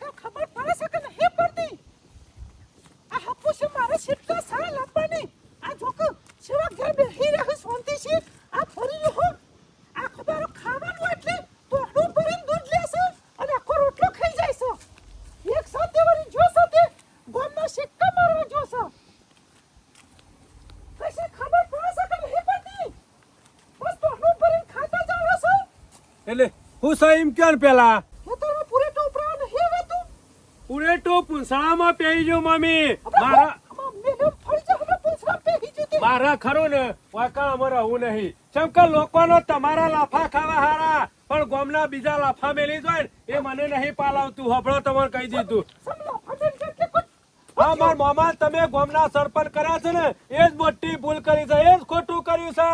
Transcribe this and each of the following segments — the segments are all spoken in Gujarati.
કાંઈ ખબર પડે છે કે નહીં પડતી? આ છે મારે સીટકા સારા લાવવાની આ જોક સેવા ઘેર બેહી રહે શાંતિ છે? આ ફરી રહ્યો આ ખબર ખાવાનું એટલે તોડું ભરીને દૂધ લેશે અને આખો રોટલો ખાઈ જાય છે. એક સાથે વળી જોશો તે ગોમનો સિક્કા મારવા જોશે કશી ખબર પડે છે કે નહીં પડતી? બસ તોડું ભરીને ખાતા એટલે હું સહીમ ક્યાં પેલા ખેતરમાં પૂરે ટોપરા નહીં હોતું પૂરે તો પૂંછડામાં પેઈ જો મમ્મી. મારા મારા ખરું ને વાકા અમારે હું નહીં. ચમ કે લોકોનો તમારા લાફા ખાવા હારા પણ ગોમના બીજા લાફા મેલી જોય એ મને નહીં પાલાવતું. હબળો તમારે કહી દીધું. હા માર મામા તમે ગોમના સરપંચ કર્યા છે ને એ જ મોટી ભૂલ કરી છે. એ જ ખોટું કર્યું છે.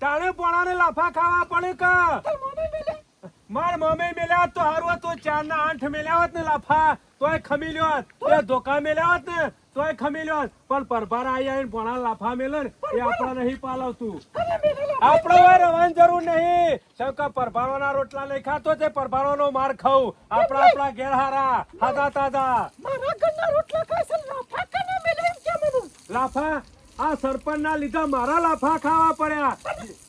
તાણે પોણાને લાફા ખાવા પડે કા? માર મમ્મી મેલ્યા તો હારું તો ચાર ના આઠ મેલ્યા હોત ને લાફા તોય ખમી લ્યો હોત. એ ધોકા મેલ્યા હોત ને તોય ખમી લ્યો હોત. પણ પરભાર આઈ આઈને ભણા લાફા મેલે ને એ આપણા નહીં પાલવતું. આપણો હોય રવાન જરૂર નહીં. સૌકા પરભારોના રોટલા નહીં ખાતો તે પરભારોનો માર ખાવું આપણા આપણા ઘેર હારા હાદા તાજા લાફા આ સરપંચ ના લીધા મારા લાફા ખાવા પડ્યા.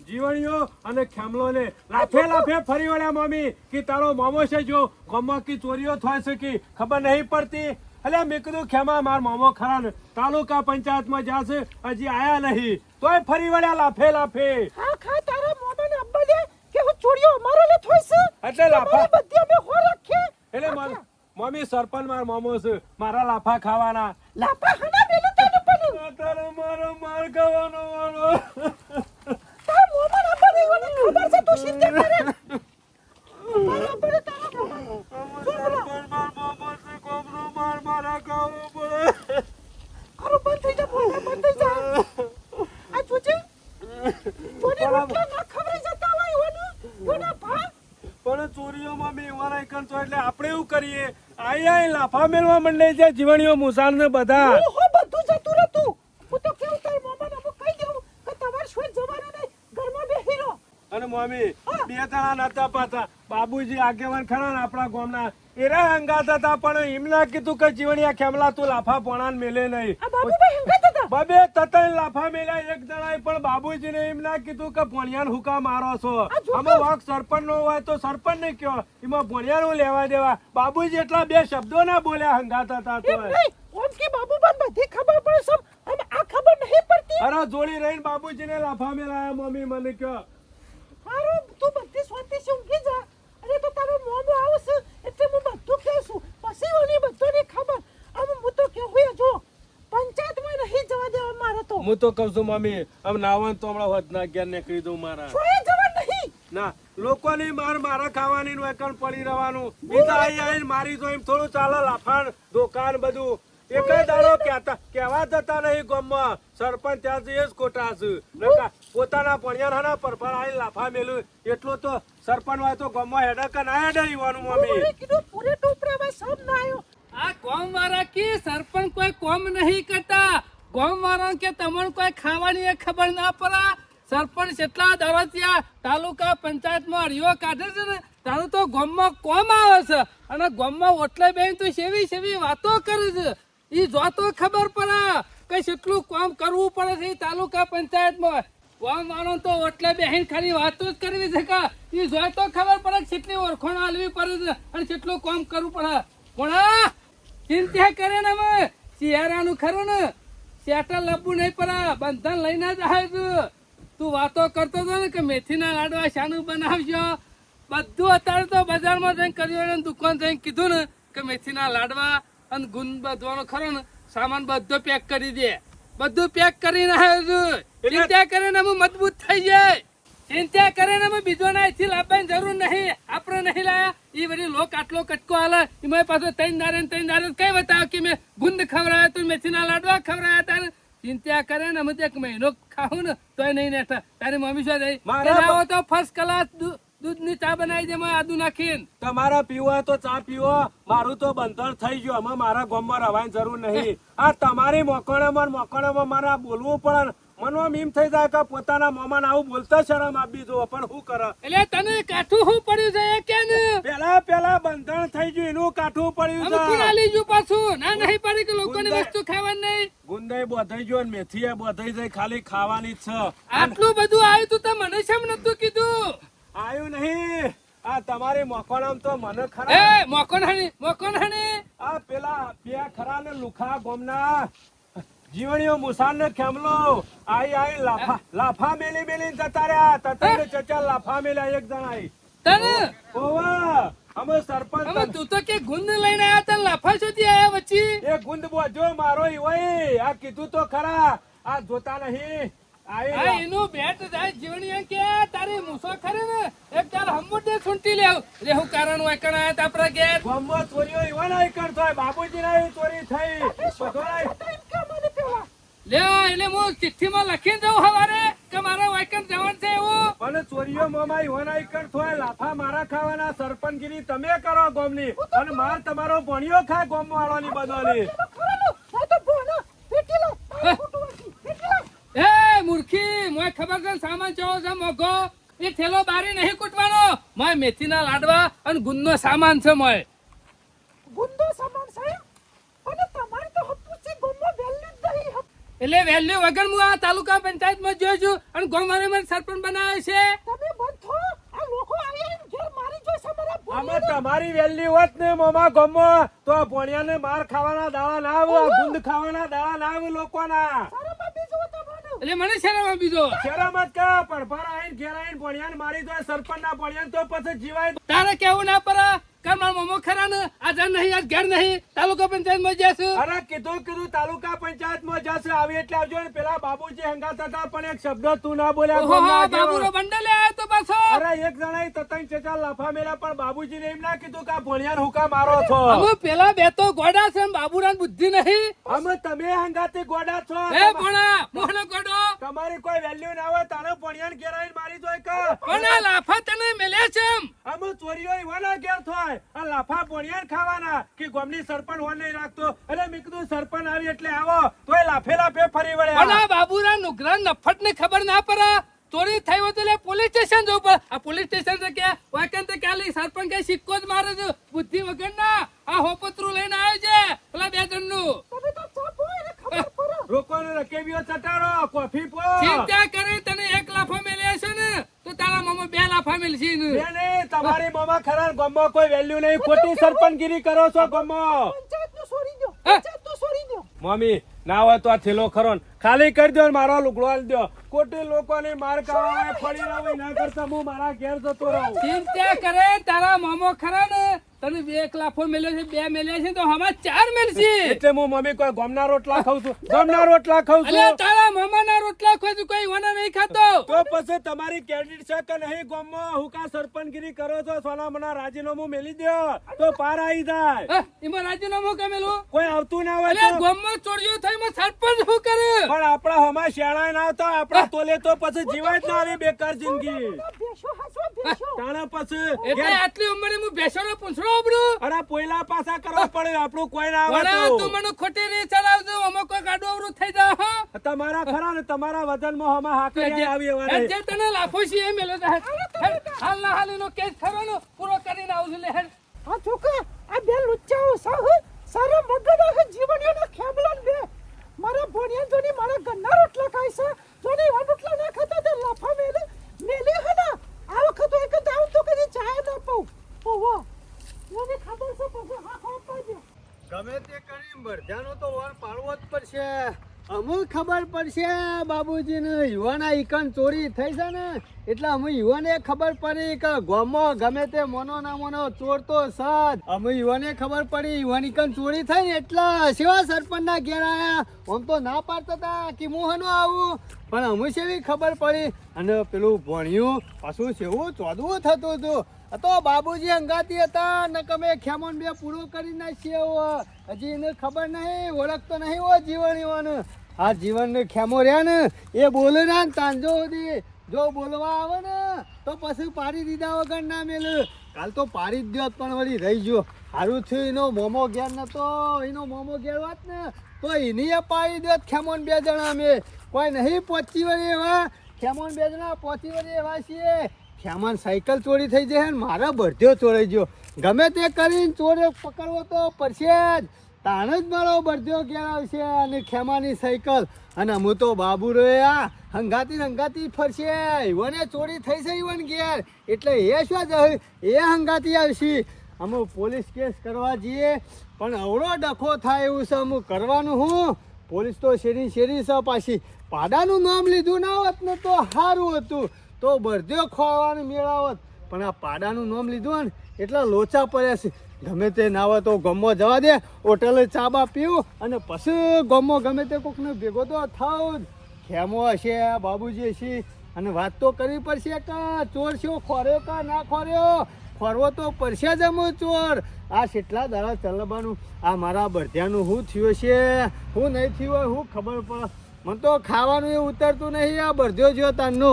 જીવણીઓ અને ખેમલો ને લાફે લાફે ફરી વળ્યા મમ્મી કે તારો મામો છે જો ગમમાં કી ચોરીઓ થાય છે કે? ખબર નહીં પડતી. અલ્યા મેં કીધું ખેમા માર મામો ખરા તાલુકા પંચાયતમાં જાશે હજી આયા નહીં. તોય ફરી વળ્યા લાફે લાફે. એટલે લાફા એટલે મમ- મમ્મી સરપંચ માર મામો છે. મારા લાફા ખાવાના. લાફા તારો મારો માર ખાવાનો વાળો. માર મામો છે કોબરો માર મારા ખાવો પડે ખરું બંધ થઈ જા બોલતા બંધ થઈ જા આ જોજે ચોરી રોટલા ના ખવડાઈ જતા હોય એવાનું કોના ભા? પણ ચોરીઓમાં બી વાળા એકન તો એટલે આપણે એવું કરીએ. આઈ આઈ લાફા મેળવા મંડે છે જીવણીઓ મુસાર ને બધા ઓહો બધું જતું રહેતું હું તો કેવું તાર મોમાને અમુક કહી દેવું કે તમારે શું જવાનું નહીં ઘરમાં બેહી મમ્મી. બે જણા નતા પાતા બાબુજી આગેવાન ખરા ને આપણા ગામના. એરા હંગાત હતા પણ એમના કીધું કે જીવણિયા ખેમલા તું લાફા પોણા મેલે નહીં. બબે તતન લાફા મેલા એક જણાએ પણ બાબુજી ને એમના કીધું કે ભણિયાન હુકા મારો છો. આમાં વાક સરપંચ નો હોય તો સરપંચ ને કયો. એમાં ભણિયાનું લેવા દેવા. બાબુજી એટલા બે શબ્દો ના બોલ્યા હંગાત હતા તો નહીં. ઓમ કે બાબુબાન બધી ખબર પડે સમ આ ખબર નહીં પડતી. અરે જોડી રહીને બાબુજીને લાફા મેલાયા મમ્મી મને કયો. હારું તું બધી સ્વાતી છે ઊંઘી જા. અરે તો તારો મોમો આવશે એટલે હું બધું કહું છું. પછી ઓની બધાની ખબર. આમ હું તો કેવું હોય જો પંચાયતમાં નહીં જવા દેવા મારે તો. હું તો કઉ છું મમ્મી આમ નાવન તો હમણાં હોત ના ઘેર નીકળી દઉં મારા. છોએ જવા નહીં? ના લોકોની માર મારા ખાવાની નું એકણ પડી રહેવાનું. બીજા મારી તો એમ થોડું ચાલે લાફાણ દુકાન બધું. એક દાડો કહેતા કહેવા જતા નહીં ગામમાં. સરપંચ ત્યાં એ જ ખોટા છે. નકા પોતાના પણિયાના પરફર આઈ લાફા મેલું એટલું તો સરપંચ હોય તો ગામમાં હેડક ના હેડા ઈવાનું મમ્મી કીધું પૂરે ટોપરામાં સબ ના આવ્યો આ કોમ વાળા કે સરપંચ કોઈ કોમ નહીં કરતા. ગામ વાળા કે તમને કોઈ ખાવાની એ ખબર ના પડે. સરપંચ એટલા દરજ્યા તાલુકા પંચાયતમાં અરિયો કાઢે છે ને તારું તો ગામમાં કોમ આવે છે. અને ગામમાં ઓટલે બેન તો સેવી સેવી વાતો કરે છે. ઈ જો તો ખબર પડે. કે કેટલું કામ કરવું પડે છે તાલુકા પંચાયતમાં. કોમ વાળો તો એટલે બેહીન ખાલી વાતો જ કરવી છે કે ઈ જો તો ખબર પડે કેટલી ઓળખાણ આલવી પડે છે અને કેટલું કામ કરવું પડે. પણ ચિંતા કરે ને અમે શિયાળાનું ખરું ને. સેટલ લપવું નહીં પડે. બંધન લઈને જ આવ્યું તું વાતો કરતો હતો ને કે મેથીના લાડવા શાનું બનાવજો. બધું અત્યારે તો બજારમાં જઈને કર્યું દુકાન જઈને કીધું ને કે મેથીના લાડવા અને ગુંદ બધવાનો ખરો ને સામાન બધો પેક કરી દે. બધું પેક કરીને ચિંતા કરે ને અમે મજબૂત થઈ જાય. ચિંતા કરે ને અમે બીજો ના અહીંથી લાવવાની જરૂર નહીં. આપણે નહીં લાયા. એ બધી લોક આટલો કટકો હાલે. એમાં પાછો તૈન દારે તૈન દારે કઈ બતાવ કે મેં ગુંદ ખવડાવ્યા તું મેથીના લાડવા ખવડાયા તારે ચિંતા કરે ને અમે એક મહિનો ખાવું ને તોય નહીં નેઠા. તારી મમ્મી શું થઈ મારા તો ફર્સ્ટ ક્લાસ દૂધની ચા બનાવી દે આદુ નાખીને. તમારા પીવો તો ચા પીવો મારું તો બંધન થઈ ગયું અમે મારા ગામમાં રવાની જરૂર નહીં. આ તમારી મોકણામાં મોકણામાં મારે બોલવું પડે ને. મનો એમ થઈ જાય કે પોતાના મામાને આવું બોલતા શરમ આપી જો પણ શું કરે? એટલે તને કાઠું શું પડ્યું છે કે ને? પેલા પેલા બંધન થઈ ગયું એનું કાઠું પડ્યું છે. કુણા લીજું પાછું ના નહીં પડી કે લોકોને વસ્તુ ખાવાની નહીં. ગુંદાઈ બોધાઈ ગયો ને મેથી બોધાઈ જાય ખાલી ખાવાની છે. આટલું બધું આવ્યું તું તો મને શેમ નતું કીધું. આયું નહીં. આ તમારી મકોણામ તો મને ખરા. એ હણી હણી આ પેલા બે ખરા ને લુખા ગોમના. જીવણીઓ મુસાન ને ખેમલો. આઈ આઈ લાફા લાફા મેલી મેલી જતા રહ્યા. તતંગ ચચા લાફા મેલા એક જણ આઈ તને ઓવા અમે સરપંચ સરપંચ તું તો કે ગુંદ લઈને આયા તને લાફા સુધી આયા વચ્ચે? એ ગુંદ બોજો મારો ઈવાઈ આ કીધું તો ખરા. આ જોતા નહીં. હા એનું બેટ જાય જીવણીએ કે તારી મૂસો ખરી ને એક તાર હમ્મુડે સુંટી લેવ રેહુ કારણ વાકણ આયા તાપરા ઘેર ગોમમાં ચોરીઓ કરતો હોય બાબુજી ના ચોરી થઈ કે લે એટલે હું ચિઠ્ઠીમાં લખીને દઉં હવારે કે મારા વાકણ જવાનું છે એવું પણ ચોરીઓ મોમાં ઈવા નહીં કરતો લાફા મારા ખાવાના સરપંચગીરી તમે કરો ગોમની અને માર તમારો ભણ્યો ખાય ગોમ વાળાની બદલી પેલો ખરાનો ના તો બોનો પેટી લો મારે ખોટું વાંચી પેટી લો એ મોય ખબર છે સામાન ચો છે મોઘો? એ થેલો બારી નહીં કૂટવાનો. મોય મેથીના લાડવા અને ગુંદનો સામાન છે મોય ગુંદો સામાન સાહેબ અને તમારે તો હપ્પુ છે ગોમો વેલ્યુ જ નહીં એટલે વેલ્યુ વગર હું આ તાલુકા પંચાયતમાં જોઈ છું અને ગોમારે મને સરપંચ બનાવ્યો છે. તમે બંધ થો. આ લોકો આવીને ઘેર મારી જોઈશે મારા આમાં તમારી વેલ્યુ હોત ને મોમાં ગમો તો ભણ્યાને માર ખાવાના દાળા ના આવે ગુંદ ખાવાના દાળા ના આવે લોકોના એટલે મને શરમ બીજો? શરમ જ કા? પણ પર આઈને ઘેર આઈને ભણ્યાને મારી દો સરપંચ ના ભણ્યાને તો પછી જીવાય તારે કેવું ના પરા કે મારા મોમો ખરા ને આજે નહીં આજ ઘેર નહીં તાલુકા પંચાયતમાં જશું અરે કીધું કીધું તાલુકા પંચાયતમાં જશે આવી એટલે આવજો ને પેલા બાબુજી હંગાત હતા પણ એક શબ્દ તું ના બોલ્યા ઓહો ગોમના બાબુનો આગેવાન. બંડલ આવ્યો તો પાછો. અરે એક જણા તતંગ ચચા લાફા મેલા પણ બાબુજી એમ ના કીધું કે આ ભણ્યાને હુકા મારો છો. અમે પેલા બે તો ગોડા છે બાબુરા બુદ્ધિ નહીં. અમે તમે હંગાતે ગોડા છો. એ ભણા મોહનો ગોડો. તમારી કોઈ વેલ્યુ ના હોય તારે ભણ્યાને ઘેર આઈને મારી દોય કે પણ લાફા તને મેલે છે. અમે ચોરીઓ એવાના ઘેર થાય આ લાફા બોણિયા ખાવાના કે ગોમની સરપંચ હોન નહીં રાખતો. અરે મેં કીધું સરપંચ આવી એટલે આવો. તોય લાફે લાફે ફરી વળે વળ્યા બાબુરા નુગરા નફટ ને ખબર ના પડે? ચોરી થઈ હોય તો લે પોલીસ સ્ટેશન જવું પડે. આ પોલીસ સ્ટેશન તો કે વાકન તો ક્યાં સરપંચ કે સિક્કો જ મારે છે. બુદ્ધિ વગર ના આ હોપતરું લઈને આવ્યો છે. પેલા બે જણનું તો લોકોને રકેબીઓ ચટાડો કોફી પો. ચિંતા કરે તને એક લાફો મેલે છે ને. તો તારા મામા બે લાફા મેલશે ને. તમારી મામા ખરા ગમો કોઈ વેલ્યુ નહીં. ખોટી સરપંચગીરી કરો છો ગમો. પંચાયતનું છોડી દો પંચાયતનું છોડી દો મમ્મી ના હોય તો આ થેલો ખરો ને. ખાલી કરી દો ને મારો લુગડો આલ દો ખોટી લોકોની માર ખાવા ફરી રહું ના કરતા હું મારા ઘેર જતો રહું. ચિંતા કરે તારા મામો ખરા ને. તને બે લાખો મેલ્યો છે બે મેલ્યા છે તો હમણાં ચાર મેલશે. એટલે હું મમ્મી કોઈ ગમના રોટલા ખાઉં છું ગમના રોટલા ખાઉં અલ્યા છું. તારા મામાના રોટલા ખાઉં છું કોઈ વાના નહીં ખાતો. તો પછી તમારી ક્રેડિટ છે કે નહીં? ગમમાં હું કા સરપંચગીરી કરો છો? સોના મના રાજીનામું મેલી દો તો પાર આવી જાય. હા, એમાં રાજીનામું કમેલું કોઈ આવતું ના હોય અલ્યા તો. ચોરજો થઈ એમાં સરપંચ હું કરે? પણ આપણા હમા શેણાય ના આવતા આપણા તોલે તો પછી જીવાય જ ના આવી બેકાર જિંદગી. બેસો પછી એટલે આટલી ઉંમરે હું બેસવાનો પૂંછડો આપણું અરે પોયલા પાછા કરવા પડે આપણું કોઈ ના આવે વડા તું મને ખોટી રીત ચલાવજો આમાં કોઈ ગાડું અવરું થઈ જા હા. તમારા ખરા ને તમારા વજનમાં હમા હાકરી આવી વારે જે તને લાફો છે એ મેલો જા હાલ ના હાલ નો કેસ થવાનો પૂરો કરીને આવજો લે હા છોકરા આ બે લુચ્ચાઓ સહ સારા મગજ આખે ને બે. મારા ભણ્યા જોની મારા ગન્ના રોટલા ખાય છે જોની આ રોટલા ના ખાતા તે લાફા મેલે મેલે હે ના આ વખત એક જ આવું તો કદી ચાય ના પાઉં ઓહો મને ખબર છે પછી હા હા પાડજો ગમે તે કરી બરધાનો તો વર પાડવો જ પડશે અમુક ખબર પડશે, બાબુજીને યુવાના ઈકન ચોરી થઈ છે ને, એટલે અમે યુવાને ખબર પડી કે ગોમો ગમે તે મોનો ના મોનો ચોર તો સદ. અમે યુવાને ખબર પડી યુવાન કન ચોરી થઈ ને, એટલે સેવા સરપંચના ઘેર આવ્યા આમ તો ના પાડતા હતા કે હું હનો આવું? પણ અમે સેવી ખબર પડી અને પેલું ભણ્યું, પાછું સેવું ચોદવું થતું હતું. તો બાબુજી અંગાતી હતા ને કમે ખેમોન બે પૂરો કરી નાખીએ. હજી એને ખબર નહીં, ઓળખતો નહીં હો જીવન આ જીવન ને ખેમો રહ્યા ને, એ બોલે ના તાંજો સુધી જો બોલવા આવે ને, તો પછી પાડી દીધા વગર ના મેલે. કાલ તો પાડી જ દ્યો પણ વળી રહી ગયો. સારું થયું, એનો મોમો ઘેર નતો, એનો મોમો ઘેર વાત ને, તો એની પાડી દ્યો ખેમોન બે જણા અમે. કોઈ નહીં પહોંચી વળી એવા. ખેમોન બે જણા પહોંચી વળી એવા છીએ. ખેમોન સાયકલ ચોરી થઈ જાય ને, મારા બળધ્યો ચોરાઈ ગયો. ગમે તે કરીને ચોરે પકડવો તો પડશે જ. તાણ જ મારો બળધ્યો ઘેર આવશે? અને ખેમાની સાયકલ અને હું તો બાબુ રહ્યા હંગાતી હંગાતી ફરશે. ઈવને ચોરી થઈ છે ઈવન ઘેર. એટલે એ શું જ એ હંગાતી આવશે. અમે પોલીસ કેસ કરવા જઈએ. પણ અવળો ડખો થાય એવું છે. અમુક કરવાનું હું. પોલીસ તો શેરી શેરી છે પાછી. પાડાનું નામ લીધું ના હોત ને તો સારું હતું. તો બળદ્યો ખોવાનું મેળાવત પણ આ પાડાનું નામ લીધું ને, એટલા લોચા પડ્યા છે. ગમે તે ના તો ગમો જવા દે. હોટલે ચાબા પીવું અને પછી ગમો ગમે તે કોકને ભેગો તો થાવ જ. ખેમો હશે, બાબુજી હશે. અને વાત તો કરવી પડશે કા ચોર છો, ખોર્યો કા ના ખોર્યો? ખોરવો તો પડશે જ અમો ચોર. આ કેટલા દાડા ચલવાનું આ મારા બરધ્યાનું શું થયું છે? શું નહીં થયું હોય શું ખબર પડે. મને તો ખાવાનું એ ઉતરતું નહીં, આ બરધ્યો જ્યો તારનો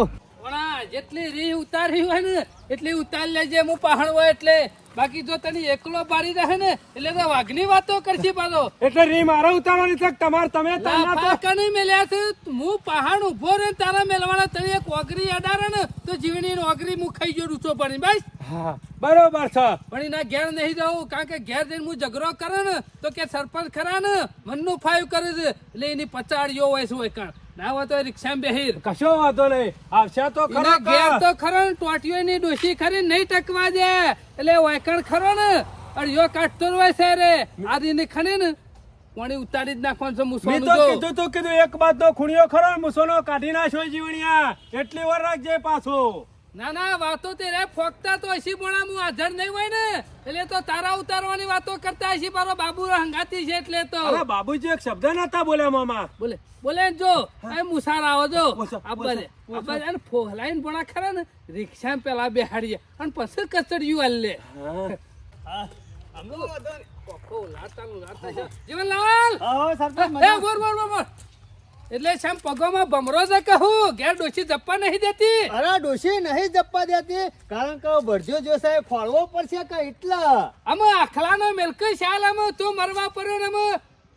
જેટલી રી ઉતારી હોય ને એટલી ઉતાર લેજે હું પહાણ હોય એટલે. બાકી જો તને એકલો પાડી રહે ને એટલે તો વાઘની વાતો કરશી પાછો. એટલે રી મારે ઉતારવાની છે કે તમારે તમે તારના નહીં મેલ્યા છે. હું પહાડ ઊભો રે તારા મેલવાના તને એક ઓગરી અડારે ને તો જીવની ઓગરી હું ખાઈ ગયો રૂચો પડી બસ. હા બરોબર છે. પણ એના ઘેર નહીં જવું કારણ કે ઘેર જઈને હું ઝઘડો કરે ને તો કે સરપંચ ખરા ને મનનું ફાઈવ કરે છે. એટલે એની પચાડીઓ હોય શું હોય કાં ના વાતો રિક્ષામાં બેહીર. કશો વાંધો નહીં. આવશે તો ખરો ઘેર તો ખરો ને ટોટીઓ ની ડોશી ખરી નહીં ટકવા દે. એટલે વાયકણ ખરો ને અડિયો કાઢતો હોય છે રે આદિની ખણી ને કોણી ઉતારી જ નાખવાનું છે મુસોનું તો કીધું તો કીધું એક બાદ તો ખૂણિયો ખરો ને મુસોનો કાઢી નાખ્યો જીવણિયા. એટલી વાર રાખજે પાછો. ના ના વાતો તે રે ફોકતા તો હશી પણ હું હાજર નહીં હોય ને એટલે તો તારા ઉતારવાની વાતો કરતા હશી મારો બાબુ હંગાતી છે એટલે તો. અરે બાબુજી એક શબ્દ નતા બોલ્યા મામા. બોલે બોલે જો એ મુસાર આવો જો. ઓછો, આબાને અને ફોહલાઈન ભણા ખરા ને રિક્ષા પેલા બેહાડીએ અને પછી કચડિયું હાલ લે. જીવનલાલ! હા સરપંચ બોલ બોલ બોલ બોલ. એટલે શામ પગોમાં ભમરો છે કહું ઘેર ડોશી જપ્પા નહીં દેતી. અરે ડોશી નહીં જપ્પા દેતી કારણ કે ભરજો જો સાહેબ ખોળવો પડશે કે એટલા? અમે આખલાનો મેલક શાલ અમે તું મરવા પડ્યો ને અમે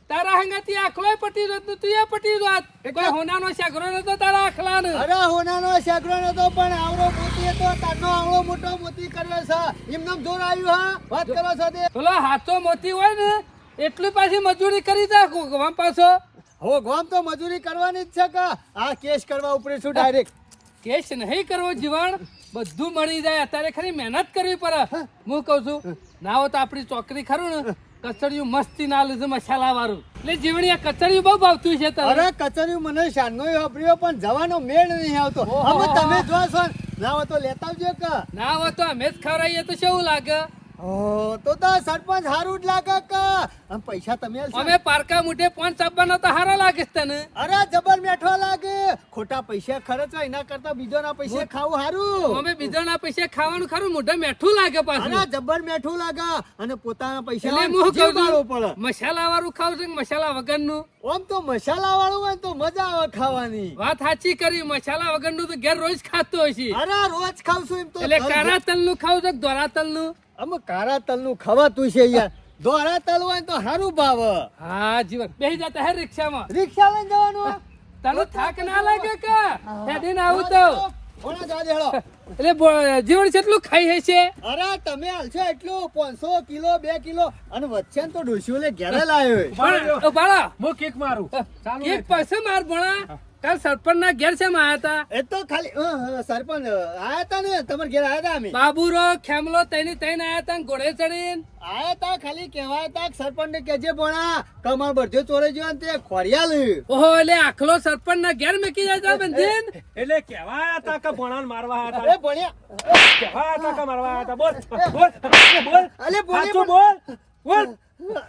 તારા હંગાથી આખલો પટી જોત તું એ પટી જોત. કોઈ હોનાનો શાગરો નતો તારા આખલાનો. અરે હોનાનો શેકડો નતો પણ આવરો મોતી હતો તારનો આવરો મોટો મોતી કર્યો છે. એમનામ જોર આવ્યું હા? વાત કરો છો તે. પેલો હાથો મોતી હોય ને એટલી પાછી મજૂરી કરી દે પાછો. હો ગોમ તો મજૂરી કરવાની જ છે કે આ કેસ કરવા ઉપર છું ડાયરેક્ટ કેસ નહીં કરવો જીવન બધું મળી જાય. અત્યારે ખરી મહેનત કરવી પડે. હું. કઉ છું ના હોય તો આપણી ચોકરી ખરું ને કચડિયું મસ્તી ના લીધું મસાલા વાળું એટલે જીવણી આ કચડિયું બહુ ભાવતું છે તને અરે કચરિયું મને શાનનો વાપર્યો પણ જવાનો મેળ નહીં આવતો. હવે તમે જોશો છો ના હોય તો લેતા આવજો કે. ના હોય તો અમે જ ખવડાવીએ તો કેવું લાગે? તો તો સરપંચ સારું જ લાગે કે. પૈસા તમે અમે પારકા મુઠે પાંચ આપવાના તો હારા લાગે તને. અરે જબર મેઠો લાગે. ખોટા પૈસા ખર્ચવા એના કરતા બીજોના પૈસા ખાવું સારું અમે બીજાના પૈસા ખાવાનું ખરું મોઢે મેઠું લાગે પાછું. અરે જબર મેઠું લાગે. અને પોતાના પૈસા એટલે હું ને બાળવો પડે. મસાલા વાળું ખાવ છે મસાલા વગરનું? ઓમ તો મસાલા વાળું હોય તો મજા આવે ખાવાની. વાત સાચી કરી મસાલા વગરનું તો ઘેર રોજ ખાતો હોય છે. અરે રોજ ખાવશું એમ તો એટલે કારા કાળા તલનું ખાવ છે કે ધોળા તલ કારા આમ કાળા તલનું ખવાતું છે યાર દોરા તલ હોય ને તો સારું ભાવ. હા જીવન. બે જતા હે રિક્ષામાં. રિક્ષા લઈને જવાનું તને થાક ના લાગે કે? હેડીને આવું તો. એટલે જીવન કેટલું ખાઈ હશે અરે તમે હાલશો એટલું પાંચસો કિલો બે કિલો. અને વચ્ચે ને તો ડોસીઓ લે ઘેરે લાવ્યો બાળા હું કેક મારું. કેક પાસે માર ભણા. કાલ સરપંચ ના ઘેર છે માં આયા હતા એ તો ખાલી સરપંચ આયા હતા ને? તમારે ઘેર આયા હતા અમે. બાબુરો ખેમલો તૈની તૈન આયા હતા ઘોડે ચડીને? આયા હતા ખાલી કહેવાય હતા સરપંચ ને કેજે ભણા કમાલ બધો ચોરે જો તે ખોરિયાલ ઓહો એટલે આખલો સરપંચ ના ઘેર મેકી જાય તા બંધીન? એટલે કેવા હતા કે ભણા મારવા હતા હતા ભણ્યા કેવાય હતા કે મારવા હતા બોલ બોલ બોલ. અલે બોલ સાચું બોલ બોલ.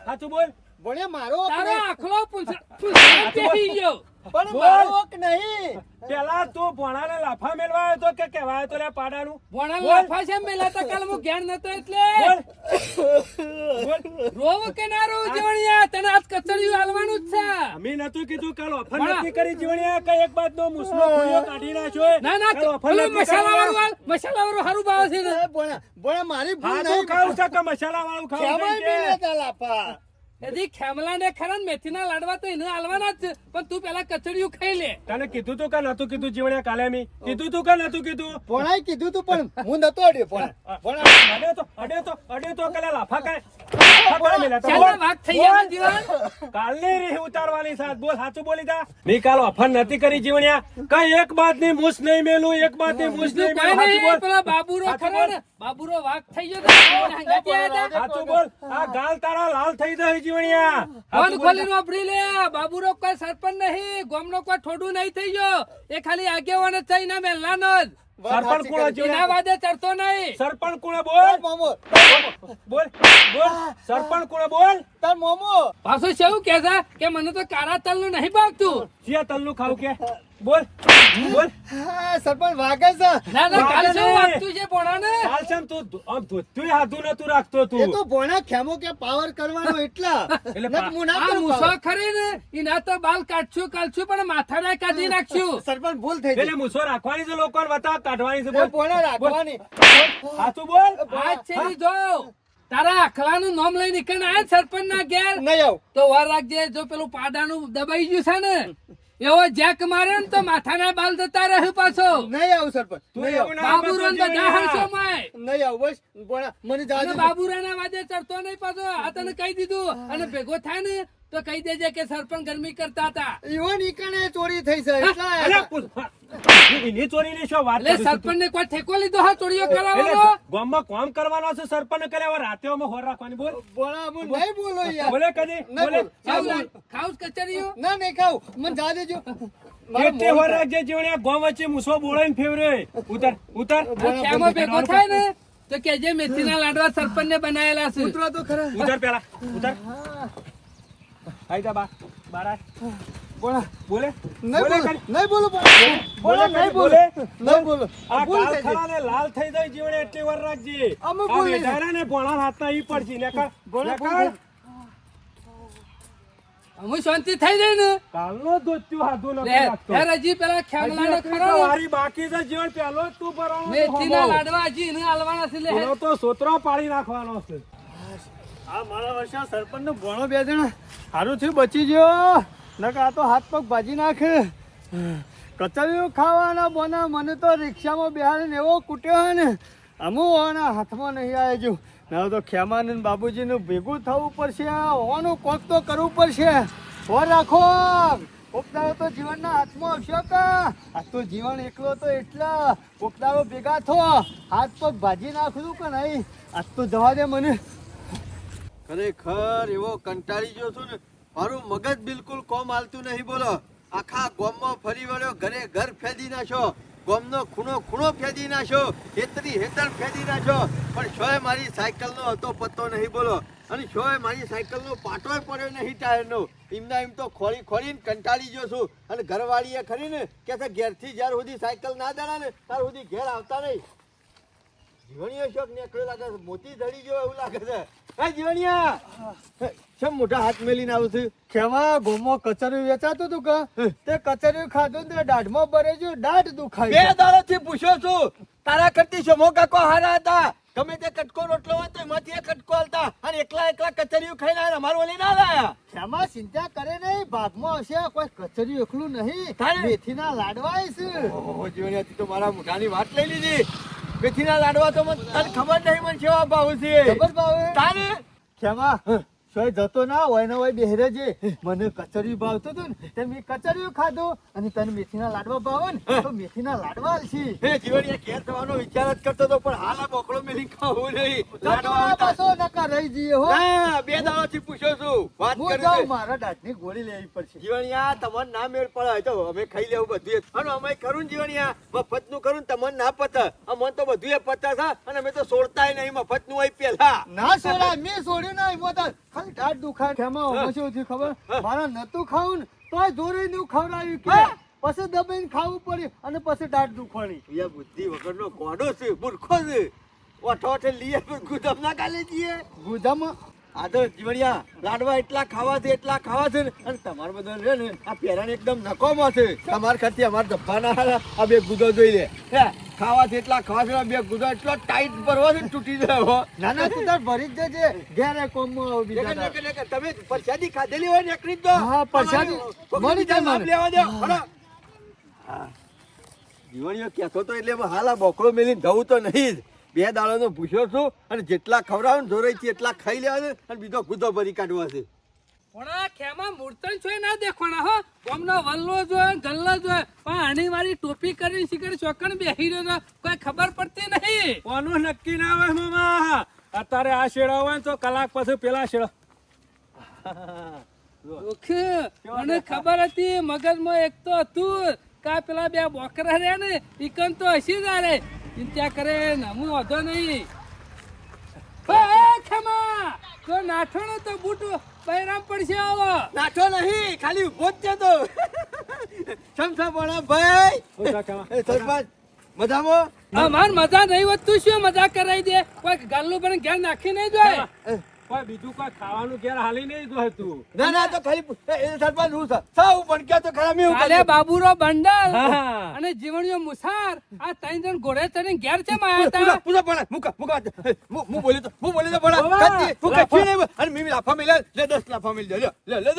સાચું બોલ. ભણ્યા મારો તારો આખલો પૂંછ પૂંછ ગયો? પણ હક નહીં. પેલા તું ભોણાને લાફા મેળવાયો તો કે કહેવાય તો લે પાડાનું. ભોણા લાફા છે મેલા તો કાલ હું ઘેર નતો એટલે. રોવ કે ના રોવ જીવણિયા? તને આજ કચડિયું હાલવાનું જ છે. અમે નતું કીધું કાલ ઓફર નથી કરી જીવણિયા કઈ એક બાદ નો મુસલો ખુલ્યો કાઢી નાખ્યો ના ના ઓફર નથી મસાલા. વાળું મસાલા વાળું સારું ભાવ છે. ભોણા ભોણા મારી ભૂલ નહીં ખાવું છે કે મસાલા વાળું ખાવ છે? લાફા. એથી ખેમલા ને ખરા ને મેથીના લાડવા તો એને હાલવાના જ પણ તું પેલા કચડિયું ખાઈ લે. તને કીધું તું કે નતું કીધું જીવણ્યા કાલે મી કીધું તું કે નતું કીધું? પોણાય કીધું તું પણ હું નતો અડ્યો પણ પણ અડે તો અડે તો અડે તો કલા લાફા નહીં બાબુરો વાઘ થઈ ગયો ગાલ તારા લાલ થઈ જાય જીવણિયા. ફોન સાચું બોલ. ખોલીને વાપરી લે. બાબુરો કોઈ સરપંચ નહીં ગોમનો કોઈ ઠોડું નહીં થઈ ગયો. એ ખાલી આગેવાન જ થઈ ના મેલનાનો જ. સરપંચ કોણ એના વાદે ચડતો નહીં. સરપંચ કુળો બોલ? મોમો. બોલ બોલ. સરપંચ કોણે બોલ? તાર મોમો. પાછું શું કે છે? કે મને તો કાળા તલનું નહીં ભાગતું. જીયા તલનું ખાવું કે? બોલ. બોલ. સરપંચ વાગે છે. ના ના કાલ શું વાગતું છે પોણાને? કાલ છે તું આમ ધોત્યું હાથું નતું રાખતો એ તો ભોણા ખેમો કે પાવર કરવાનો એટલા. એટલે હું ના કરું મૂસો power. ખરી ને તો બાલ કાઢશું કાઢશું પણ માથાને કાઢી નાખશું. સરપંચ ભૂલ થઈ એટલે મુસો રાખવાની છે લોકો બતાવ કાઢવાની છે બોલ. ભોણા રાખવાની. હાથું બોલ? આ છે જો. તારા આખલાનું નામ લઈ નીકળ આયા સરપંચ ના ઘેર? નહીં આવ. તો વાર રાખજે જો પેલું પાડાનું દબાઈ ગયું છે ને એવો જેક મારે ને તો માથાના બાલ જતા રહે પાછો. નહીં આવું સરપંચ. ના બાબુરો કરતો બધા. હરશો માય. નહીં આવું બસ. મને દે. બાબુરાના વાદે ચડતો નહીં પાછો. આ તને કહી દીધું. અને ભેગો થાય ને તો કહી દેજે કે સરપંચ ગરમી કરતા હતા. ઈવન ઈકણે ચોરી થઈ છે અલા, એટલા પૂછ. એની શું વાત કરું? સરપંચ ને કોઈ ઠેકો લીધો હા ચોરીઓ કરાવવાનો? ગામમાં કામ કરવાનો છે સરપંચ કરે હવે રાતે અમે હોર રાખવાની બોલ. બોલા બોલ નહીં બોલો યાર. બોલે કદી બોલે. ખાઉસ ખાવ ના નહીં ખાઉ મને જા દેજો. કેટલી હોર રાખજે જીવણિયા ગામ વચ્ચે મૂછો બોળાઈને ફેવરે ઉતર ઉતર. આમાં ભેગો થાય ને તો કેજે મેથીના લાડવા સરપંચ ને બનાયેલા છે. ઉતરો તો ખરા. ઉતર પેલા ઉતર. આઈ જા બા. બાર. ભોણા બોલે. નહીં બોલે નહીં બોલો બોલે નહીં બોલે. નહીં બોલો. આ કાલ ખરાને લાલ થઈ જાય જીવણે એટલી વાર રાખજે. અમે બોલે નહીં. ભોળા હાથના ઈ પડજી ને બોલે ને હું શાંતિ થઈ જાય ને. કાલનો નથી પેલા ખરો વારી બાકી છે જીવન પહેલો તું મેથીના લાડવા હજી હાલવાના છે લે. તો સોતરો પાડી નાખવાનો છે. આ મારા વર્ષા સરપંચ નો ભણો બે જણા. સારું થયું, બચી ગયો. નકર આ તો હાથ પગ ભાજી નાખે. કચરિયું ખાવાના બોના, મને તો રિક્ષામાં બેહાડીને એવો કૂટ્યો ને. અમુ ઓના હાથમાં નહીં આવે જો. ના તો ખેમાનંદ બાબુજીનું ભેગું થવું પડશે હોવાનું કોક તો કરવું પડશે. હો, રાખો ઉપદારો તો જીવનના હાથમાં આવશે કા? આ તો જીવન એકલો તો એટલા. કોકદારો ભેગા થો. હાથ પગ ભાજી નાખું કે નહીં? આજ તો જવા દે મને. ખરેખર એવો કંટાળી ગયો છું ને, મારું મગજ બિલકુલ કોમ હાલતું નહીં, બોલો. આખા ગોમમાં ફરી વળ્યો, ઘરે ઘર ફેદી નાખ્યો. ગોમનો ખૂણો ખૂણો ફેદી નાખ્યો હેતરી હેતર ફેદી નાખ્યો. પણ શોએ મારી સાયકલનો હતો પત્તો નહીં, બોલો. અને શોએ મારી સાયકલનો પાટોય પડ્યો નહીં ટાયરનો. એમના એમ તો ખોળી ખોળીને કંટાળી ગયો છું. અને ઘરવાળીએ ખરી ને, કે ઘેરથી જ્યાર સુધી સાયકલ ના દડા ને ત્યાર સુધી ઘેર આવતા નહીં. જીવણીયો શોખ નીકળ્યો લાગે મોતી ધડી ગયો એવું લાગે છે. હે જીવણિયા કેમ મોટા હાથ મેલીને આવું છું કેવા ગોમો કચરિયું વેચાતું તું કે? તે કચરિયું ખાધું તે દાઢમાં ભરે જો દાઢ દુખાય બે દાડાથી પૂછ્યો છું. તારા કરતી શમો કાકો હારા હતા. ગમે તે કટકો રોટલો હોય તો એમાંથી એક કટકો હાલતા અને એકલા એકલા કચરિયું ખાઈને આવ્યા મારો ઓલી ના લાયા. ચિંતા કરે નહીં ભાગમાં હશે કોઈ કચરિયું એકલું નહીં. મેથીના લાડવા છે ઓહો જીવણિયાથી તો મારા મોઢાની વાત લઈ લીધી. મેથીના લાડવા તો મને તને ખબર નહીં મને કેવા ભાવ છે? ખબર ભાવ? તારે? ખેમા સોય જતો ના હોય ને હોય બેહરે જે. મને કચરિયું ભાવતું હતું ને તે મેં કચરિયું ખાધું. અને તને મેથીના લાડવા ભાવે ને તો મેથીના લાડવા આલશી હે જીવણિયા ઘેર થવાનો વિચાર જ કરતો હતો પણ હાલ આ બોકડો મેલી ખાવું નહીં. લાડવા પાછો નકા રહી જઈએ હો. ના બે દાડાથી પૂછો છું. વાત કરી જાઉં મારા દાંતની ગોળી લેવી પડશે. જીવણિયા તમને ના મેળ પડે. તો અમે ખાઈ લેવું બધું અને અમે કરું ને જીવણિયા? મફતનું કરું ને તમને ના પતે. અમને તો બધું એ પતા છે અને અમે તો છોડતાય નહીં મફતનું હોય પેલા. ના છોડા મેં છોડ્યું નહીં મોતા ખાલી દાંત દુખાય ખેમાં શું થયું ખબર? મારા નતું ખાવું ને તો જોરે નું ખવડાવ્યું કે પછી દબાઈને ખાવું પડ્યું અને પછી દાંત દુખવાની એ બુદ્ધિ વગરનો કોડો છે મૂર્ખો છે. ઓઠો ઓઠે લીએ ગુદમ ના કાલે જઈએ ગુદમ આ તો જીવણિયા લાડવા એટલા ખાવા છે એટલા ખાવા છે ને અને તમારે બધા રે ને આ પેરાને એકદમ નકોમાં છે. તમારા ખાતે અમારા ધબ્બાના ના આ બે ગુદો જોઈ લે. હે. ખાવા છે એટલા ખાવા છે બે ગુદો એટલો ટાઈટ ભરવો છે ને તૂટી જાય હો. ના ના તું તાર ભરી જ જજે ઘેરે કોમ આવું બીજા તમે પરસાદી ખાધેલી હોય ને એકરી જ દો હા, પરસાદી મળી જાય માપ. લેવા દો હળો. હા. જીવણીઓ કહેતો તો એટલે હાલ આ બોકડો મેલીને ધવું તો નહીં જ. બે દાડાનો ભૂસ્યો છું અને જેટલા ખવડાવો ને જોરાઈથી એટલા ખાઈ લેવા છે અને બીજો ગુદો ભરી કાઢવા છે. પણ ખેમાં મૂર્તન છે ના દેખવાના હો. ગમનો વલ્લો જોય ગલ્લો જોય. પણ આની મારી ટોપી કરીને શીખર બેહી રહ્યો કોઈ ખબર પડતી નહીં. કોનું નક્કી ના હોય મામા? અત્યારે આ શેડા હોય તો કલાક પછી પેલા શેડા. મને ખબર હતી મગજમાં એક તો હતું કા પેલા બે બોકરા રહ્યા ને ઈકન તો હસી જ રે ચિંતા કરે ને વધો નહીં. નહીં ખેમા! તો નાઠોણો તો બૂટ પહેરામ પડશે આવો. નાઠો નહીં ખાલી ઊભો જ છે તો. સમસા ભાઈ. એ સરપંચ મજામાં? અમાર મજા નહીં હોત તું શું મજા કરાવી દે? કોઈ ગાલ્લું પણ ઘેર નાખી નહીં જાય? કોઈ બીજું કોઈ ખાવાનું ઘેર હાલી નહીં જોય ના ના તો ખાલી એ, એ સરપંચ હું સાવ પણ ક્યાં તો ખરા મેં એવું બાબુરો બંડલ અને જીવણીઓ મુસાર. આ ત્રણ જણ ઘોડે ચડીને ઘેર છે માયા હતા? પૂરા પણ મુકા મુકા એ, હું હું તો હું બોલ્યો તો પણ કાચી, હું લાફા. નહીં. અને મીમી લાફા મેલ્યા લે દસ લાફા મેલ દે લે લે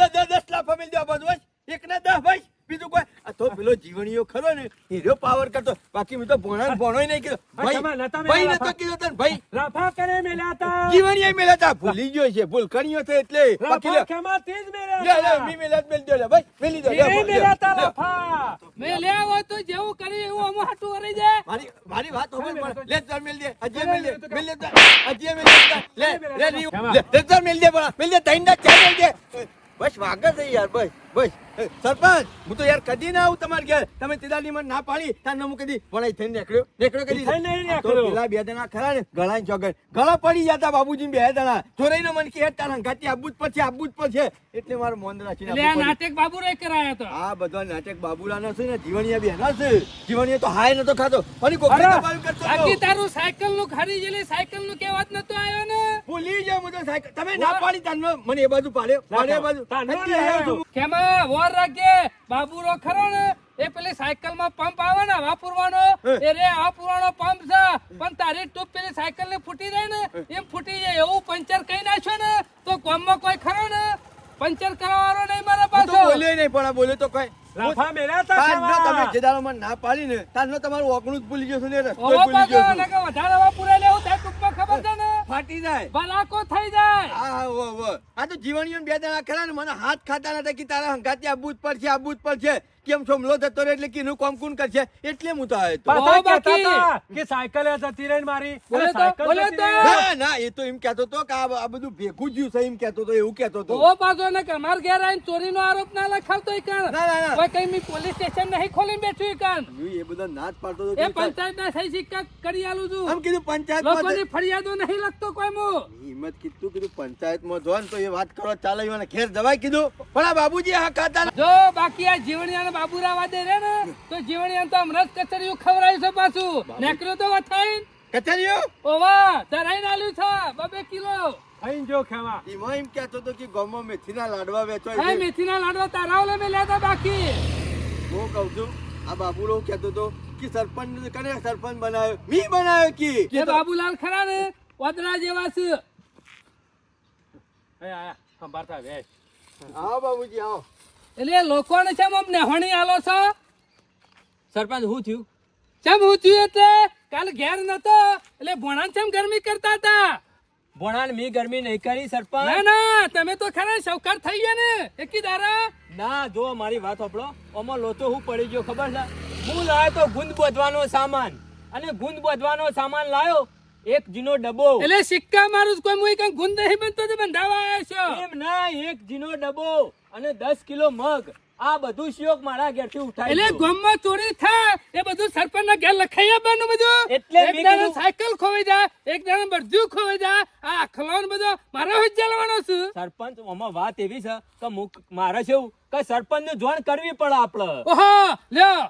લાફા મેલ દે બાજુ એક ના દસ ભાઈ. બીજું કોઈ? આ તો પેલો જીવણીયો ખરો ને હીરો પાવર કરતો. બાકી મેં તો ભણો ને નહીં કીધો. ભાઈ ભાઈ ને તો કીધો તને ભાઈ. રાફા કરે મેલાતા જીવણીએ મેલાતા ભૂલી ગયો છે ભૂલ કર્યો છે એટલે. બાકી લાફા લે. ખેમાં તે જ લે લે મી મેલાત મેલ દે ભાઈ મેલી દે લે, મેલાતા રાફા મે લે. હોય તો જેવું કરી એવું અમો હાટુ વરી જાય. મારી મારી વાત હોય પણ લે ચાલ મેલ દે અજે મેલ દે મેલ દે અજે મેલ દે લે લે લે લે ચાલ મેલ દે પણ મેલ દે તૈન ચાલ મેલ દે બસ વાગે છે યાર બસ બસ સરપંચ. તો યાર કદી ના આવું તમારે ઘેર. તમે તેદાની મને ના પાડી તાર હું કદી વળાઈ થઈને નીકળ્યો. નીકળ્યો કદી તો. પેલા બે દણા ખરા ને ગળા ચોગર ગળા પડી જતા બાબુજી બે દણા ચોરાઈ મને કે તારા ગાતી આબુ જ પડશે આબુ જ પડશે એટલે મારો મોન આ નાટક બાબુ રે કરાયા તો. આ બધા નાટક બાબુલાનો છે ને જીવણિયા બેના છે. જીવણિયા તો હાય નતો ખાતો. અને કોકરી કરતો. બાકી તારું સાયકલનું ખરી ગયેલી સાયકલનું કેવા નતો આવ્યો ને? ભૂલી જાવ મુજો સાયકલ. તમે ના પાડી તાન મને એ બાજુ પાડ્યો. એ બાજુ ને. કેમાં? વોર રાખજે. બાબુરો ખરો ને એ પેલી સાયકલમાં પંપ આવે ને હવા પૂરવાનો. એ રે આ પૂરવાનો પંપ છે. પણ તારી ટૂપ પેલી સાયકલ ને ફૂટી જાય ને એમ ફૂટી જાય. એવું પંચર કઈ નાખ્યો ને તો ગામમાં કોઈ ખરો ને પંચર કરવાનો નહીં મારા પાસે. બોલ્યો નહીં પણ બોલ્યો તો કઈ. લાફા મેલ્યા તા તમે ના પાડી ને તારનો તમારું ઓગણું જ ભૂલી જશો ને રસ્તો ભૂલી. વધારે હવા લેવું તારી ટૂંકમાં ખબર છે ને? ફાટી જાય. ભલાકો થઈ જાય. હા હો વો આ તો જીવણીઓ બે દાડા ખરા ને મને હાથ ખાતા નતા કે તારા બૂથ પર છે આ બૂથ પર પડશે કેમ સોમલો થતો રહે એટલે કીનું કોમ કુન કરશે? એટલે હું તો આવ્યો તો. પાછા બાકી. કહેતા તા કે સાયકલે જતી રહીને મારી. બોલે તો, બોલે તો. ના ના એ તો એમ કહેતો તો કે આ આ બધું ભેગું જ જ્યું છે એમ કહેતો તો એવું કહેતો તો ઓ પાછો ને કે અમાર ઘેર આવીને ચોરીનો આરોપ ના લખાવતો ઈ કાન ના, ના, ના. કોઈ કઈ મી પોલીસ સ્ટેશન નહીં ખોલીને બેઠું એ કાન એ બધા ના જ પાડતો હતો એ પંચાયત ના સહી સિક્કા કરી આલું છું. આમ કીધું પંચાયત લોકોની ફરિયાદો નહીં લખતો કોઈ મુ. હિંમત કીધું કીધું પંચાયતમાં જો તો એ વાત કરો ચાલે મને ઘેર જવાય કીધું. પણ આ બાબુજી આ ખાતા જો બાકી આ જીવણિયા બાબુરા વાદે રે ને તો જીવણી તો જ કચરિયું ખવડાવ્યું છે પાછું. નેકર્યું તો વથાઈન કચેરીઓ? ઓવા ધરાઈને આલ્યું છે બબે કિલો. ખાઈને જો ખેમાં એમાં એમ કહેતો તો કે ગામમાં મેથીના લાડવા વેચો હા મેથીના લાડવા તારાવ લે મેલ્યા હતા બાકી. હું કહું છું આ બાબુડો કહેતો તો કે સરપંચ કને સરપંચ બનાવ્યો? મી બનાવ્યો કે? કે બાબુલાલ ખરા ને? વદરા જેવા છે. એ આયા સંભાળતા બેસ આવો બાબુજી આવો. એટલે લોકોને છે આમ નેહોણી આલો છો? સરપંચ હું થયું? ચમ હું થયું એટલે? કાલ ઘેર નતો. એટલે ભોણાને ચમ ગરમી કરતા હતા? ભણાણ મી ગરમી નહીં કરી સરપંચ. ના તમે તો ખરા શૌકાર થઈ ગયા ને એકી દારા. ના જો મારી વાત સાંભળો. ઓમાં લોતો હું પડી ગયો ખબર છે? હું લાયો તો ગુંદ બોધવાનો સામાન. અને ગુંદ બોધવાનો સામાન લાયો એક જીનો ડબો એટલે સિક્કા મારું કોઈ મુઈ કઈ ગુંદ નહીં બનતો તો બંધાવા આવ્યા છો? એમ ના એક જીનો ડબો અને 10 કિલો મગ. આ બધું શિયોક મારા ઘેરથી ઉઠાય એટલે ગોમમાં ચોરી થા એ બધું સરપંચ ના ઘેર લખાઈ આપવાનું બધું. એટલે એક દાડો સાયકલ ખોવાઈ જાય એક દાડો બધું ખોવાઈ જા આ અખલાન બધો મારો જ જલવાનો છું. સરપંચ આમાં વાત એવી છે કે મારે છે કે સરપંચ ને જોણ કરવી પડે આપડે. ઓહો લ્યો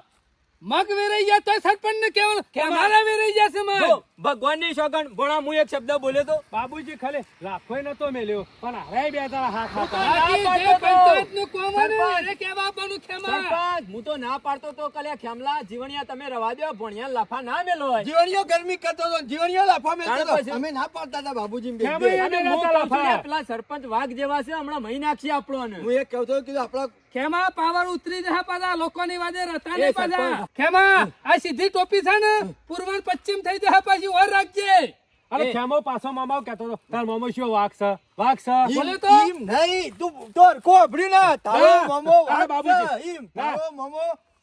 મગ વેરાઈ ગયા તો સરપંચ ને કેવું કે? મારા વેરાઈ ગયા છે મગ ભગવાનની સોગન ભણા હું એક શબ્દ બોલ્યો તો બાબુજી ખાલી લાફોય નતો મેલ્યો પણ હરાય બે તારા હાથ હતા બાકી ના જે પાડતો તો. પંચાયતનું ને સરપંચ. એને કહેવા ખેમા સરપંચ હું તો ના પાડતો તો કલ્યા ખેમલા જીવણિયા તમે રવા દો ભણિયા લાફા ના મેલો હોય જીવણીઓ ગરમી કરતો તો જીવણિયો લાફા મેલતો તો. અમે ના પાડતા હતા બાબુજી બે. એ? અને કહું પેલા સરપંચ વાઘ જેવા છે હમણાં મહી નાખશે આપણો હું એક કહેતો હતો કે આપણા ખેમા પાવર ઉતરી જાય પાછા? લોકોની વાદે રતા નહીં પાછા. ખેમા આ સીધી ટોપી છે ને? પૂર્વ પશ્ચિમ થઈ જાય પાછી ઓર રાખજે. અરે ખેમો પાછો મામા કેતો તો તાર મામો શું વાક છે? વાક છે? બોલે તો? ઈમ નહીં તું તો હરખું સાંભળ્યું ના તારો મામો મોમો બાબુજી. ઈમ તારો મામો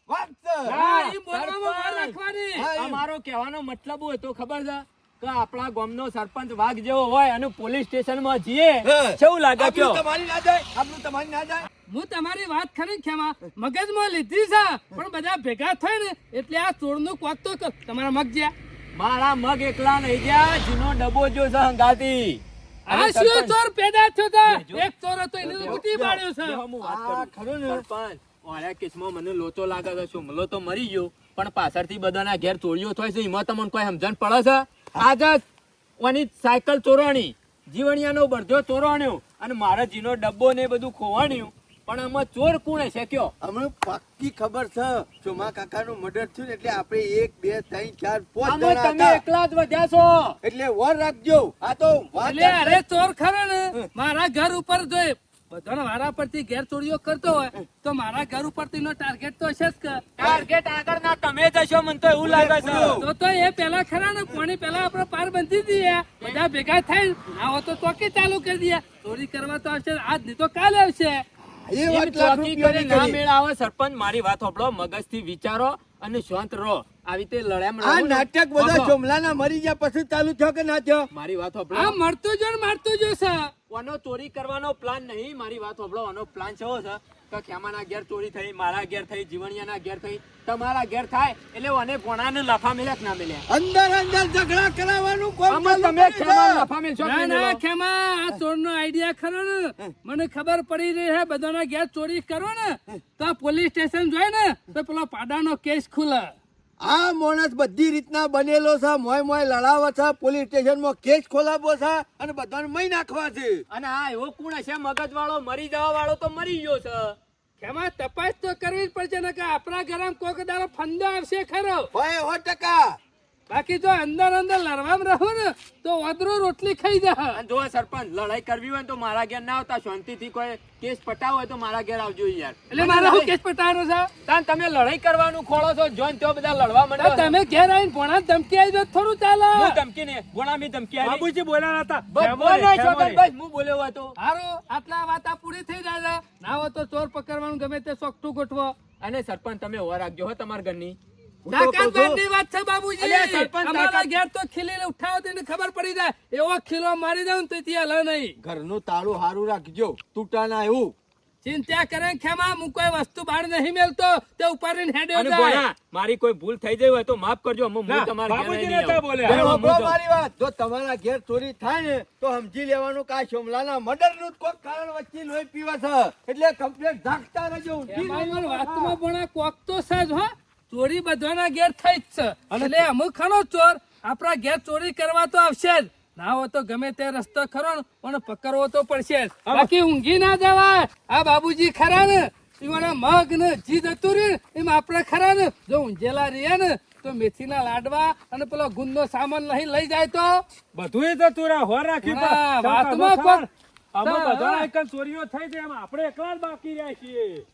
વાક છે. હા. ઈ બોલવામાં વાર રાખવાની. હા, આ મારો કહેવાનો મતલબ હોય તો ખબર છે કે આપણા ગામનો સરપંચ વાઘ જેવો હોય અને પોલીસ સ્ટેશનમાં જઈએ. હા. કેવું લાગે આપણું તમારી ના જાય આપણું તમારી ના જાય. હું તમારી વાત ખરી ખેમા મગજમાં લીધી છે પણ બધા ભેગા થાય ને એટલે આ ચોરનું કોક તો તમારા મગ જ્યા? મારા મગ એકલા નહીં ગયા જીનો ડબ્બો જો છે હંગાતી. આ શું ચોર પેદા થયો તા? એક ચોર હતો એને તો કૂટી પાડ્યો છે. આ ખરું ને? કેસમાં મને લોચો લાગે છે શુમલો તો મરી ગયો પણ પાછળથી બધાના ઘેર ચોરીઓ થાય છે એમાં તમને કોઈ સમજણ પડે છે? આજે ઓની સાયકલ ચોરાણી જીવણિયાનો બળધો ચોરાણ્યો અને મારા જીનો ડબ્બો ને બધું ખોવાણ્યું. પણ આમાં ચોર કોણે છે કયો? હમણાં પાક્કી ખબર છે. ચોમા કાકાનું મર્ડર થયું એટલે આપણે એક બે ત્રણ ચાર પાંચ જણા તમે એકલા જ વધ્યા છો. એટલે વર રાખજો. આ તો એટલે અરે ચોર ખરો ને. મારા ઘર ઉપર જોઈ બધાના મારા પરથી ઘેર ચોરીઓ કરતો હોય તો મારા ઘર ઉપર નો ટાર્ગેટ તો હશે જ કે. ટાર્ગેટ આગળના તમે જશો મને તો એવું લાગે છે. તો તો એ પેલા ખરા ને કોણી પેલા આપણે પાર બંધી દઈએ બધા ભેગા થાય આવો તો ચોકી ચાલુ કરી દઈએ ચોરી કરવા તો આવશે આજ નહીં તો કાલે આવશે. એ વાત લાખ રૂપિયાની ના. મેળ આવે સરપંચ મારી વાત સાંભળો મગજથી વિચારો અને શાંત રહો આવી રીતે લડામ આ નાટક બધા. ચોમલાના મરી ગયા પછી ચાલુ થયો કે ના થયો મારી વાત આ સાંભળો મળતું જો ને મારતું જો છે આનો ચોરી કરવાનો પ્લાન નહીં. મારી વાત સાંભળો ઓનો પ્લાન કેવો છે કે ખેમાના ઘેર ચોરી થઈ મારા ઘેર થઈ જીવણિયાના ઘેર થઈ તમારા ઘેર થાય એટલે મને ભોણાને લફા મેલ્યા ના મેલ્યા? અંદર અંદર ઝઘડા કરાવવાનું કોમ તમે ખેમા લફા મેલશો કે ના ના મેલો? ખેમા આ ચોર નો આઈડિયા ખરો ને. મને ખબર પડી રહી છે બધાના ઘેર ચોરી કરો ને. તો પોલીસ સ્ટેશન જોય ને તો પેલો પાડાનો કેસ ખુલે. આ માણસ બધી રીતના બનેલો છે મોય મોય લડાવે છે પોલીસ સ્ટેશનમાં કેસ ખોલાવો છે અને બધાને મહી નાખવા છે. અને આ એવો કોણ હશે? મગજ વાળો મરી જવા વાળો તો મરી ગયો છે. એમાં તપાસ તો કરવી જ પડશે ને કે આપણા ઘરમાં કોઈક દારો ફંદો આવશે ખરો. હોય હો ટકા. બાકી જો અંદર અંદર લડવામાં રહો ને તો વધરો રોટલી ખાઈ જા જો સરપંચ લડાઈ કરવી હોય તો મારા ઘેર ના આવતા શાંતિથી કોઈ કેસ પટાવો હોય તો મારા ઘેર આવજો યાર. એટલે મારા હું કેસ પટાવવાનો છે? તાન તમે લડાઈ કરવાનું ખોળો છો જોન તો બધા લડવા માંડો તમે ઘેર આવીને ભોણા ધમકી આવી થોડું ચાલે. હું ધમકી ને ગોળામી ધમકી આવી બાબુજી બોલ્યા હતા. ના છોકરા બસ હું બોલ્યો હતો. હારો આટલા વાત આ પૂરી થઈ જાય ના હોય તો ચોર પકડવાનું ગમે તે સોકઠું ગોઠવો. અને સરપંચ તમે ઓર રાખજો હો તમારા ઘરની. હું તો કહું છું, તાકાતવારની વાત છે બાબુજી. અમારા ઘેર તો ખીલીને ઉઠાવો તો ખબર પડી જાય. એવો ખીલો મારી દઉં તો ત્યાં હલે નહીં. ઘરનું તાળું હારું રાખજો. તૂટા ના એવું. ચિંતા કરે ખેમા હું કોઈ વસ્તુ બહાર નહીં મેલતો તે ઉપાડીને હેડ્યો જાય. મારી કોઈ ભૂલ થઈ ગઈ હોય તો માફ કરજો હું તમારા બાબુજી નતા બોલ્યા. બેહો, હું સાંભળો જાઉં. મારી વાત. જો તમારા ઘેર ચોરી થાય ને તો સમજી લેવાનું કા આ સોમલાના મર્ડરનું કોઈ કારણ વચ્ચે લોહી પીવા છે એટલે કમ્પ્લેટ ઢાંકતા રહેજો વાતમાં ભણા કોક તો સજ હો. ચોરી બધાના ઘેર થઈ જ છે. એટલે અમુક ખરો ચોર આપણા ઘેર ચોરી કરવા તો આવશે જ. ના હોય તો ગમે તે રસ્તો ખરો ને પણ પકડવો તો પડશે જ. બાકી ઊંઘી ના જવાય. આ બાબુજી ખરા ને? ઈવાના મગ ને જીદ હતું રે એમ આપણે ખરા ને? જો ઊંઝેલા રહ્યા ને તો મેથીના લાડવા અને પેલો ગુંદનો સામાન નહીં લઈ જાય તો? બધું તો તુરા હોર રાખી વાતમાં પણ અમે હા. એક ચોરીઓ થઈ જાય આપણે એકલા જ બાકી રહ્યા છીએ.